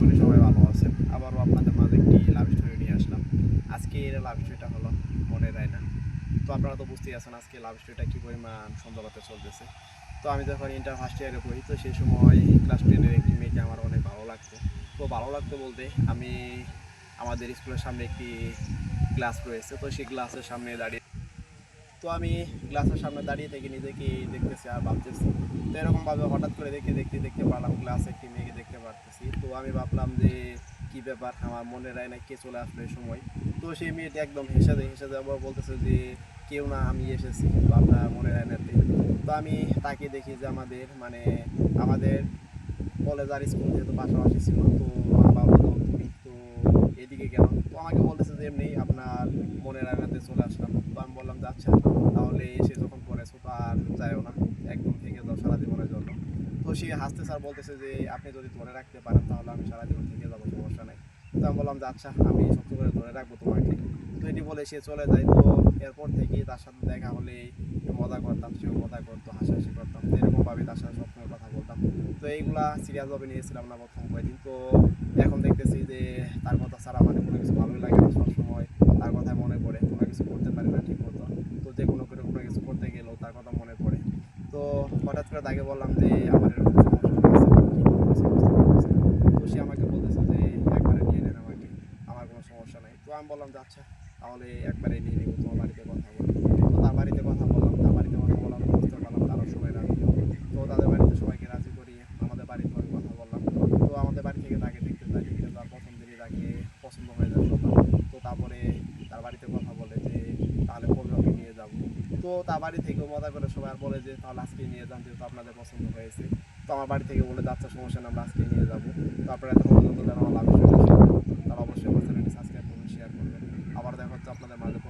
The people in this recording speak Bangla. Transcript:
করি সবাই ভালো আছেন। আবারও আপনাদের মাঝে একটি লাভ স্টোরি নিয়ে আসলাম। আজকে এর লাভ স্টোরিটা হলো মনে রায় না। তো আপনারা তো বুঝতেই আছেন আজকে লাভ স্টোরিটা কী পরিমাণ সুন্দরতা চলতেছে। তো আমি যখন ইন্টার ফার্স্ট ইয়ারে পড়ি, তো সেই সময় ক্লাস টেনের একটি মেয়েকে আমার অনেক ভালো লাগতো। তো ভালো লাগতো বলতে আমি আমাদের স্কুলের সামনে একটি ক্লাস রয়েছে, তো সেই ক্লাসের সামনে দাঁড়িয়ে তো আমি ক্লাসের সামনে দাঁড়িয়ে থেকে নিজেকে দেখতেছি আর ভাবতেছি। তো এরকমভাবে হঠাৎ করে দেখতে দেখতে দেখতে পারলাম ক্লাসে একটি মেয়েকে দেখতে পারতেছি। তো আমি ভাবলাম যে, কি ব্যাপার? আমার মনে রায় না কে চলে আসলো এই সময়? তো সেই মেয়েটি একদম হেসে দেয় হেসে দেওয়ার পর বলতেছে যে, কেউ না, আমি এসেছি তো আপনার মনে রায় না তো আমি তাকে দেখি যে আমাদের মানে আমাদের কলেজ আর স্কুল যেহেতু পাশাপাশি ছিল, তো আমার বাবা তুমি তো এদিকে কেন? তো আমাকে বলতেছে যে, এমনি আপনার মনের আঘাতে চলে আসলাম তো আমি বললাম যে আচ্ছা তাহলে এসে যখন পড়েছো তো আর যাইও না একদম থেকে যাও সারা জীবনের জন্য সে হাসতে স্যার বলতেছে যে, আপনি যদি ধরে রাখতে পারেন তাহলে আমি সারা জীবন থেকে যাব, সমস্যা নেই। তো আমি বললাম যে আচ্ছা আমি শক্ত করে ধরে রাখব তোমাকে। তো এটি বলে সে চলে যায়। তো এরপর থেকে তার সাথে দেখা হলে মজা করতাম, সেও মজা করতো, হাসাহাসি করতাম এরকমভাবে তার সাথে সবসময় কথা বলতাম। তো এইগুলা সিরিয়াসভাবে নিয়েছিলাম না প্রথম কয়েকদিন। তো এখন দেখতেছি যে, তার কথা ছাড়া মানে কোনো কিছু ভালোই লাগে না সবসময়। তার কথা মনে পড়ে, কোনো কিছু করতে পারি না ঠিক মতো। তো যে কোনো কোনো কিছু করতে গেলেও তার কথা মনে পড়ে। তো হঠাৎ করে তাকে বললাম যে, আমার এরকম সমস্যা হয়েছে কী করতেছে বুঝতে পারতেছি না। তো সে আমাকে বলতেছে যে একবারে নিয়ে নেন আমাকে আমার কোনো সমস্যা নাই তো আমি বললাম যে আচ্ছা তাহলে একবারে নিয়ে নেব, তোমার বাড়িতে কথা বলি। তার বাড়িতে কথা বললাম, তার বাড়িতে কথা পর বুঝতে পারলাম তারা সবাই রাজি। তো তাদের বাড়িতে সবাইকে রাজি করিয়ে আমাদের বাড়িতে আমি কথা বললাম। তো আমাদের বাড়ি থেকে তাকে দেখতে যাই দেখতে তার দিনই তাকে পছন্দ হয়ে যায় সবার। তো তারপরে তার বাড়িতে কথা বলে যে, তাহলে ওকে নিয়ে যাব। তো তার বাড়ি থেকেও মজা করে সবাই আর বলে যে, তাহলে আজকে নিয়ে যান, যেহেতু আপনাদের পছন্দ হয়েছে। তো আমার বাড়ি থেকে বলে, যাচ্ছে সমস্যা না আমরা আজকে নিয়ে যাব। তারপরে তখন দেখা আপনাদের মাঝে।